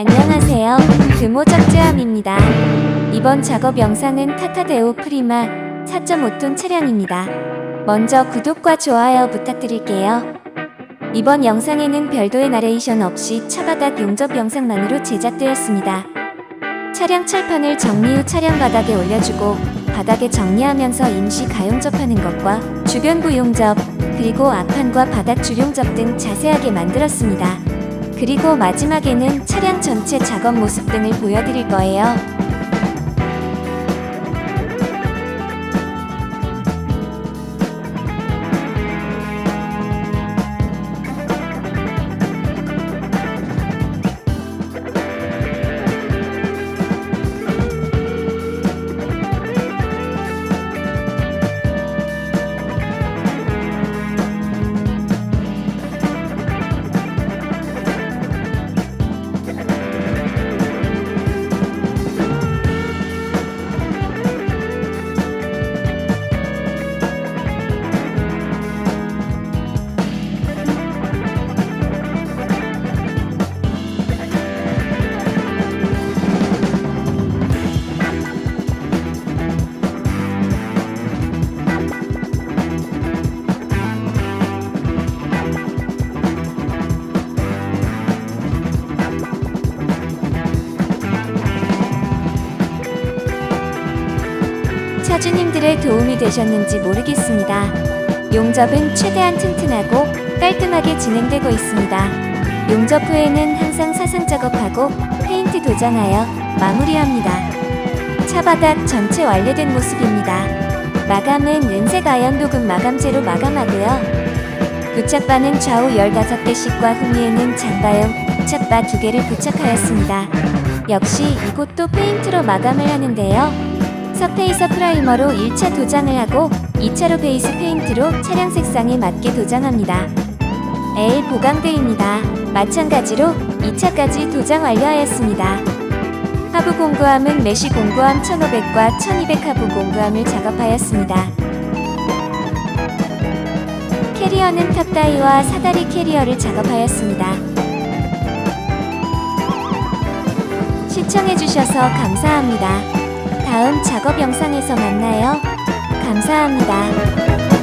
안녕하세요. 금호 적재함입니다. 이번 작업 영상은 타타데오 프리마 4.5톤 차량입니다. 먼저 구독과 좋아요 부탁드릴게요. 이번 영상에는 별도의 나레이션 없이 차바닥 용접 영상만으로 제작되었습니다. 차량 철판을 정리 후 차량 바닥에 올려주고 바닥에 정리하면서 임시 가용접하는 것과 주변 부 용접, 그리고 앞판과 바닥 주용접 등 자세하게 만들었습니다. 그리고 마지막에는 차량 전체 작업 모습 등을 보여드릴 거예요. 차주님들의 도움이 되셨는지 모르겠습니다. 용접은 최대한 튼튼하고 깔끔하게 진행되고 있습니다. 용접 후에는 항상 사상 작업하고 페인트 도장하여 마무리합니다. 차바닥 전체 완료된 모습입니다. 마감은 은색 아연 도금 마감재로 마감하고요. 부착바는 좌우 15개씩과 후미에는 장바용 부착바 2개를 부착하였습니다. 역시 이곳도 페인트로 마감을 하는데요. 서페이서 프라이머로 1차 도장을 하고 2차로 베이스 페인트로 차량 색상에 맞게 도장합니다. L 보강대입니다. 마찬가지로 2차까지 도장 완료하였습니다. 하부 공구함은 메쉬 공구함 1500과 1200 하부 공구함을 작업하였습니다. 캐리어는 탑다이와 사다리 캐리어를 작업하였습니다. 시청해주셔서 감사합니다. 다음 작업 영상에서 만나요. 감사합니다.